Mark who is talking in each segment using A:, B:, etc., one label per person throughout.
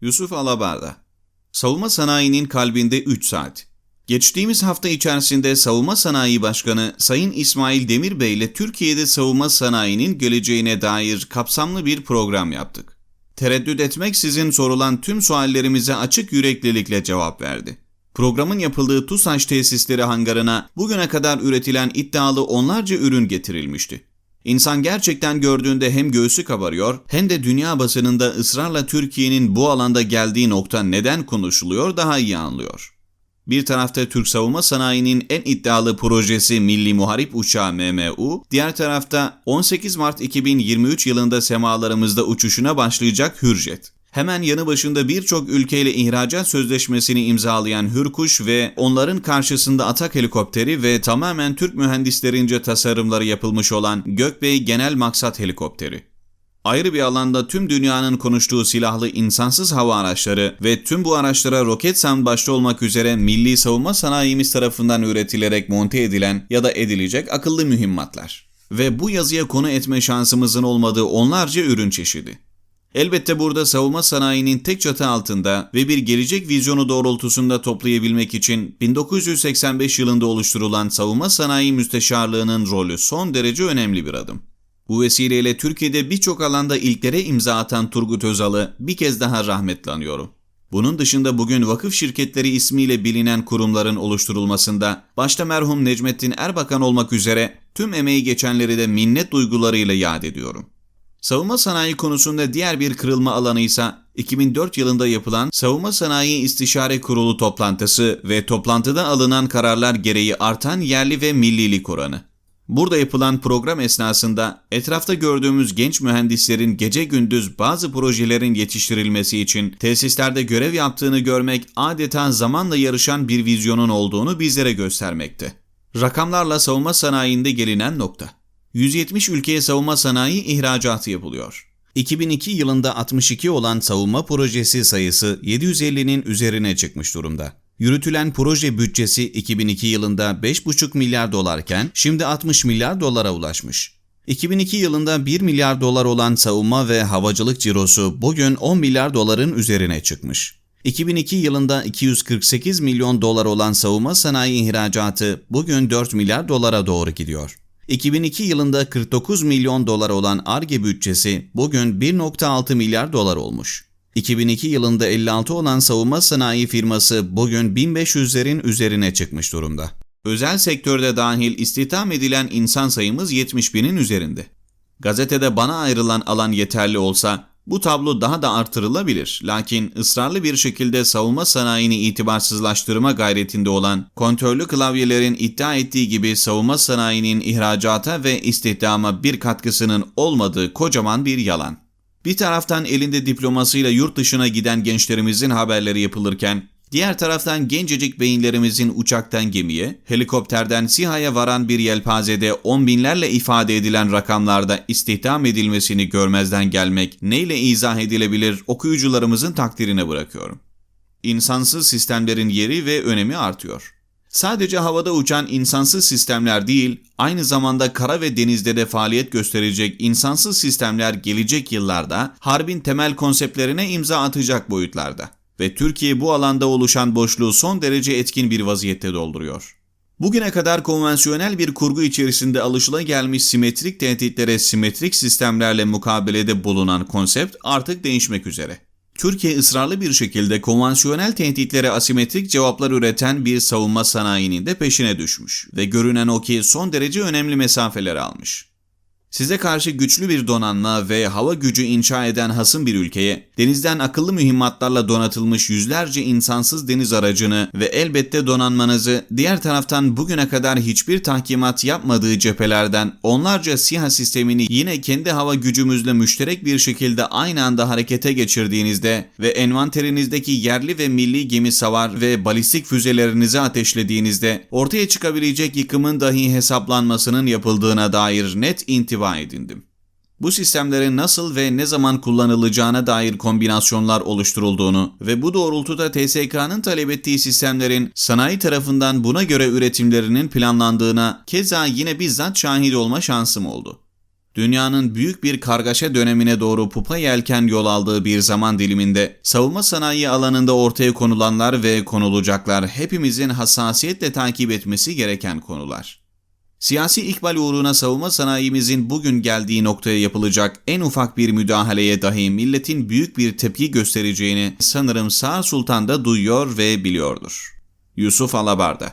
A: Yusuf Alabarda Savunma sanayinin kalbinde 3 saat. Geçtiğimiz hafta içerisinde Savunma Sanayi Başkanı Sayın İsmail Demir Bey ile Türkiye'de savunma sanayinin geleceğine dair kapsamlı bir program yaptık. Tereddüt etmeksizin sorulan tüm suallerimize açık yüreklilikle cevap verdi. Programın yapıldığı TUSAŞ tesisleri hangarına bugüne kadar üretilen iddialı onlarca ürün getirilmişti. İnsan gerçekten gördüğünde hem göğsü kabarıyor hem de dünya basınında ısrarla Türkiye'nin bu alanda geldiği nokta neden konuşuluyor daha iyi anlıyor. Bir tarafta Türk savunma sanayinin en iddialı projesi Milli Muharip Uçağı MMU, diğer tarafta 18 Mart 2023 yılında semalarımızda uçuşuna başlayacak Hürjet. Hemen yanı başında birçok ülkeyle ihracat sözleşmesini imzalayan Hürkuş ve onların karşısında atak helikopteri ve tamamen Türk mühendislerince tasarımları yapılmış olan Gökbey Genel Maksat Helikopteri. Ayrı bir alanda tüm dünyanın konuştuğu silahlı insansız hava araçları ve tüm bu araçlara Roketsan başta olmak üzere milli savunma sanayimiz tarafından üretilerek monte edilen ya da edilecek akıllı mühimmatlar. Ve bu yazıya konu etme şansımızın olmadığı onlarca ürün çeşidi. Elbette burada savunma sanayinin tek çatı altında ve bir gelecek vizyonu doğrultusunda toplayabilmek için 1985 yılında oluşturulan Savunma Sanayi Müsteşarlığı'nın rolü son derece önemli bir adım. Bu vesileyle Türkiye'de birçok alanda ilklere imza atan Turgut Özal'ı bir kez daha rahmetle. Bunun dışında bugün vakıf şirketleri ismiyle bilinen kurumların oluşturulmasında başta merhum Necmettin Erbakan olmak üzere tüm emeği geçenleri de minnet duygularıyla yad ediyorum. Savunma sanayi konusunda diğer bir kırılma alanı ise 2004 yılında yapılan Savunma Sanayi İstişare Kurulu toplantısı ve toplantıda alınan kararlar gereği artan yerli ve millilik oranı. Burada yapılan program esnasında etrafta gördüğümüz genç mühendislerin gece gündüz bazı projelerin yetiştirilmesi için tesislerde görev yaptığını görmek adeta zamanla yarışan bir vizyonun olduğunu bizlere göstermekte. Rakamlarla savunma sanayinde gelinen nokta. 170 ülkeye savunma sanayi ihracatı yapılıyor. 2002 yılında 62 olan savunma projesi sayısı 750'nin üzerine çıkmış durumda. Yürütülen proje bütçesi 2002 yılında 5,5 milyar dolarken şimdi 60 milyar dolara ulaşmış. 2002 yılında 1 milyar dolar olan savunma ve havacılık cirosu bugün 10 milyar doların üzerine çıkmış. 2002 yılında 248 milyon dolar olan savunma sanayi ihracatı bugün 4 milyar dolara doğru gidiyor. 2002 yılında 49 milyon dolar olan ARGE bütçesi bugün 1.6 milyar dolar olmuş. 2002 yılında 56 olan savunma sanayi firması bugün 1500'lerin üzerine çıkmış durumda. Özel sektörde dahil istihdam edilen insan sayımız 70 binin üzerinde. Gazetede bana ayrılan alan yeterli olsa bu tablo daha da artırılabilir. Lakin ısrarlı bir şekilde savunma sanayini itibarsızlaştırma gayretinde olan kontrollü klavyelerin iddia ettiği gibi savunma sanayinin ihracata ve istihdama bir katkısının olmadığı kocaman bir yalan. Bir taraftan elinde diplomasıyla yurt dışına giden gençlerimizin haberleri yapılırken, diğer taraftan gencecik beyinlerimizin uçaktan gemiye, helikopterden SİHA'ya varan bir yelpazede on binlerle ifade edilen rakamlarda istihdam edilmesini görmezden gelmek neyle izah edilebilir okuyucularımızın takdirine bırakıyorum. İnsansız sistemlerin yeri ve önemi artıyor. Sadece havada uçan insansız sistemler değil, aynı zamanda kara ve denizde de faaliyet gösterecek insansız sistemler gelecek yıllarda harbin temel konseptlerine imza atacak boyutlarda ve Türkiye bu alanda oluşan boşluğu son derece etkin bir vaziyette dolduruyor. Bugüne kadar konvansiyonel bir kurgu içerisinde alışılagelmiş simetrik tehditlere simetrik sistemlerle mukabelede bulunan konsept artık değişmek üzere. Türkiye ısrarlı bir şekilde konvansiyonel tehditlere asimetrik cevaplar üreten bir savunma sanayinin de peşine düşmüş ve görünen o ki son derece önemli mesafeler almış. Size karşı güçlü bir donanma ve hava gücü inşa eden hasım bir ülkeye, denizden akıllı mühimmatlarla donatılmış yüzlerce insansız deniz aracını ve elbette donanmanızı, diğer taraftan bugüne kadar hiçbir tahkimat yapmadığı cephelerden onlarca SİHA sistemini yine kendi hava gücümüzle müşterek bir şekilde aynı anda harekete geçirdiğinizde ve envanterinizdeki yerli ve milli gemi savar ve balistik füzelerinizi ateşlediğinizde ortaya çıkabilecek yıkımın dahi hesaplanmasının yapıldığına dair net intiba intiba edindim. Bu sistemlerin nasıl ve ne zaman kullanılacağına dair kombinasyonlar oluşturulduğunu ve bu doğrultuda TSK'nın talep ettiği sistemlerin sanayi tarafından buna göre üretimlerinin planlandığına keza yine bizzat şahit olma şansım oldu. Dünyanın büyük bir kargaşa dönemine doğru pupa yelken yol aldığı bir zaman diliminde savunma sanayi alanında ortaya konulanlar ve konulacaklar hepimizin hassasiyetle takip etmesi gereken konular. Siyasi ikbal uğruna savunma sanayimizin bugün geldiği noktaya yapılacak en ufak bir müdahaleye dahi milletin büyük bir tepki göstereceğini sanırım Sağ Sultan da duyuyor ve biliyordur. Yusuf Alabarda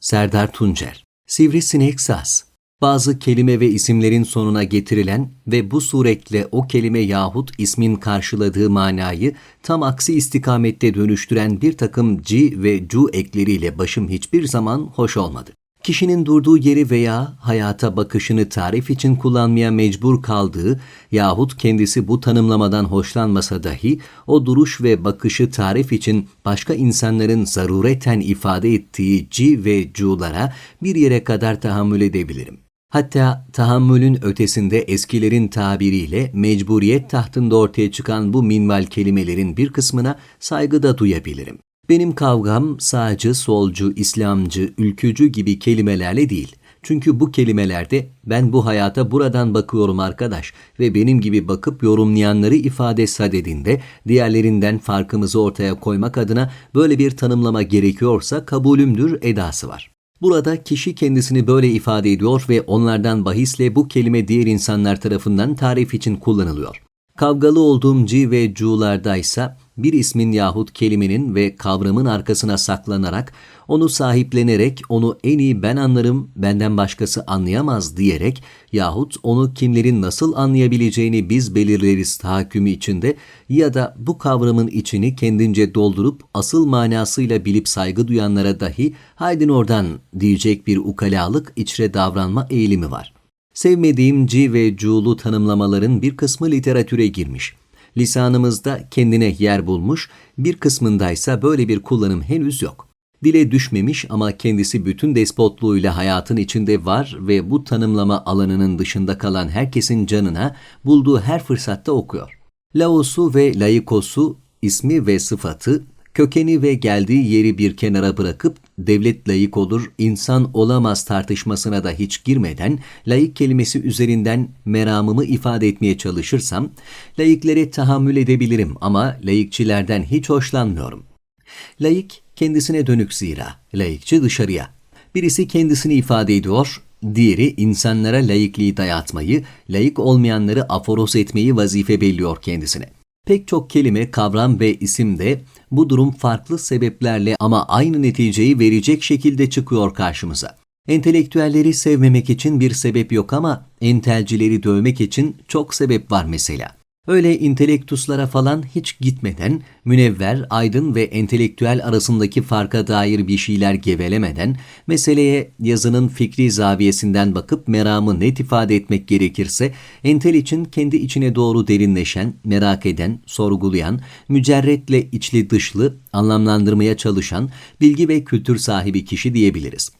B: Serdar Tuncer Sivrisinek saz bazı kelime ve isimlerin sonuna getirilen ve bu suretle o kelime yahut ismin karşıladığı manayı tam aksi istikamette dönüştüren bir takım ci ve cu ekleriyle başım hiçbir zaman hoş olmadı. Kişinin durduğu yeri veya hayata bakışını tarif için kullanmaya mecbur kaldığı yahut kendisi bu tanımlamadan hoşlanmasa dahi o duruş ve bakışı tarif için başka insanların zarureten ifade ettiği ci ve cu'lara bir yere kadar tahammül edebilirim. Hatta tahammülün ötesinde eskilerin tabiriyle mecburiyet tahtında ortaya çıkan bu minval kelimelerin bir kısmına saygı da duyabilirim. Benim kavgam sağcı, solcu, İslamcı, ülkücü gibi kelimelerle değil. Çünkü bu kelimelerde ben bu hayata buradan bakıyorum arkadaş ve benim gibi bakıp yorumlayanları ifade sadedinde diğerlerinden farkımızı ortaya koymak adına böyle bir tanımlama gerekiyorsa kabulümdür edası var. Burada kişi kendisini böyle ifade ediyor ve onlardan bahisle bu kelime diğer insanlar tarafından tarif için kullanılıyor. Kavgalı olduğum ci ve cu'lardaysa bir ismin yahut kelimenin ve kavramın arkasına saklanarak, onu sahiplenerek, onu en iyi ben anlarım, benden başkası anlayamaz diyerek yahut onu kimlerin nasıl anlayabileceğini biz belirleriz tahakkümü içinde ya da bu kavramın içini kendince doldurup asıl manasıyla bilip saygı duyanlara dahi haydin oradan diyecek bir ukalalık içre davranma eğilimi var. Sevmediğim ci ve cu'lu tanımlamaların bir kısmı literatüre girmiş. Lisanımızda kendine yer bulmuş, bir kısmındaysa böyle bir kullanım henüz yok. Dile düşmemiş ama kendisi bütün despotluğuyla hayatın içinde var ve bu tanımlama alanının dışında kalan herkesin canına bulduğu her fırsatta okuyor. Laosu ve laikosu ismi ve sıfatı kökeni ve geldiği yeri bir kenara bırakıp devlet layık olur, insan olamaz tartışmasına da hiç girmeden layık kelimesi üzerinden meramımı ifade etmeye çalışırsam, layıklere tahammül edebilirim ama layıkçilerden hiç hoşlanmıyorum. Layık kendisine dönük zira, layıkçı dışarıya. Birisi kendisini ifade ediyor, diğeri insanlara layıklığı dayatmayı, layık olmayanları aforoz etmeyi vazife belliyor kendisine. Pek çok kelime, kavram ve isim de bu durum farklı sebeplerle ama aynı neticeyi verecek şekilde çıkıyor karşımıza. Entelektüelleri sevmemek için bir sebep yok ama entelcileri dövmek için çok sebep var mesela. Öyle intelektuslara falan hiç gitmeden, münevver, aydın ve entelektüel arasındaki farka dair bir şeyler gevelemeden, meseleye yazının fikri zaviyesinden bakıp meramı net ifade etmek gerekirse, entel için kendi içine doğru derinleşen, merak eden, sorgulayan, mücerretle içli dışlı, anlamlandırmaya çalışan, bilgi ve kültür sahibi kişi diyebiliriz.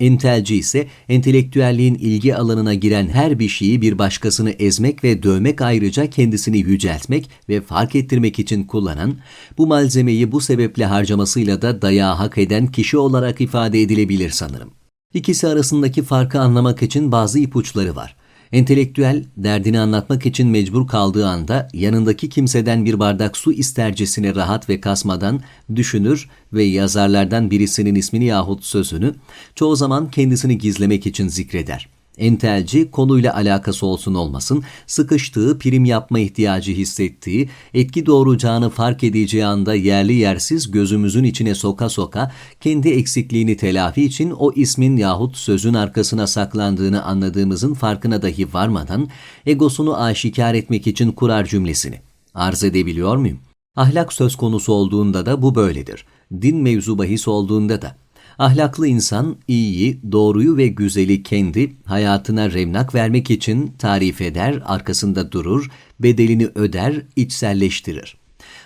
B: Entelci ise entelektüelliğin ilgi alanına giren her bir şeyi bir başkasını ezmek ve dövmek ayrıca kendisini yüceltmek ve fark ettirmek için kullanan, bu malzemeyi bu sebeple harcamasıyla da dayağı hak eden kişi olarak ifade edilebilir sanırım. İkisi arasındaki farkı anlamak için bazı ipuçları var. Entelektüel derdini anlatmak için mecbur kaldığı anda yanındaki kimseden bir bardak su istercesine rahat ve kasmadan düşünür ve yazarlardan birisinin ismini yahut sözünü çoğu zaman kendisini gizlemek için zikreder. Entelci konuyla alakası olsun olmasın, sıkıştığı, prim yapma ihtiyacı hissettiği, etki doğuracağını fark edeceği anda yerli yersiz gözümüzün içine soka soka kendi eksikliğini telafi için o ismin yahut sözün arkasına saklandığını anladığımızın farkına dahi varmadan egosunu aşikar etmek için kurar cümlesini. Arz edebiliyor muyum? Ahlak söz konusu olduğunda da bu böyledir. Din mevzu bahis olduğunda da. Ahlaklı insan iyiyi, doğruyu ve güzeli kendi hayatına revnak vermek için tarif eder, arkasında durur, bedelini öder, içselleştirir.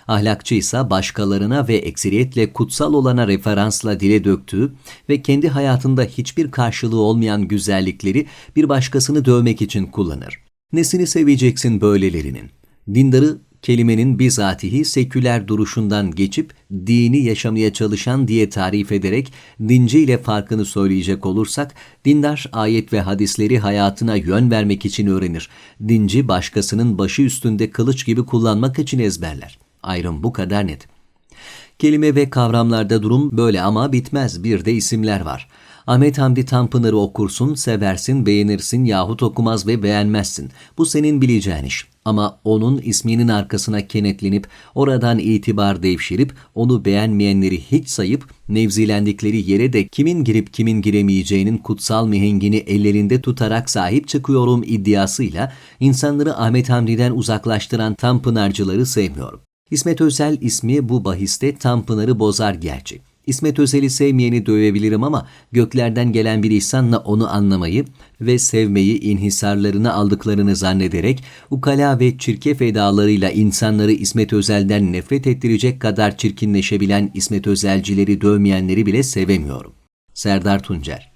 B: Ahlakçı ise başkalarına ve ekseriyetle kutsal olana referansla dile döktüğü ve kendi hayatında hiçbir karşılığı olmayan güzellikleri bir başkasını dövmek için kullanır. Nesini seveceksin böylelerinin? Dindarı kelimenin bizatihi seküler duruşundan geçip dini yaşamaya çalışan diye tarif ederek dinci ile farkını söyleyecek olursak, dindar ayet ve hadisleri hayatına yön vermek için öğrenir. Dinci başkasının başı üstünde kılıç gibi kullanmak için ezberler. Ayrım bu kadar net. Kelime ve kavramlarda durum böyle ama bitmez. Bir de isimler var. Ahmet Hamdi Tanpınar'ı okursun, seversin, beğenirsin yahut okumaz ve beğenmezsin. Bu senin bileceğin iş. Ama onun isminin arkasına kenetlenip, oradan itibar devşirip, onu beğenmeyenleri hiç sayıp, nevzilendikleri yere de kimin girip kimin giremeyeceğinin kutsal mihengini ellerinde tutarak sahip çıkıyorum iddiasıyla insanları Ahmet Hamdi'den uzaklaştıran Tanpınarcıları sevmiyorum. İsmet Özel ismi bu bahiste Tanpınar'ı bozar gerçi. İsmet Özel'i sevmeyeni dövebilirim ama göklerden gelen bir ihsanla onu anlamayı ve sevmeyi inhisarlarını aldıklarını zannederek ukala ve çirkef edalarıyla insanları İsmet Özel'den nefret ettirecek kadar çirkinleşebilen İsmet Özelcileri dövmeyenleri bile sevemiyorum. Serdar Tuncer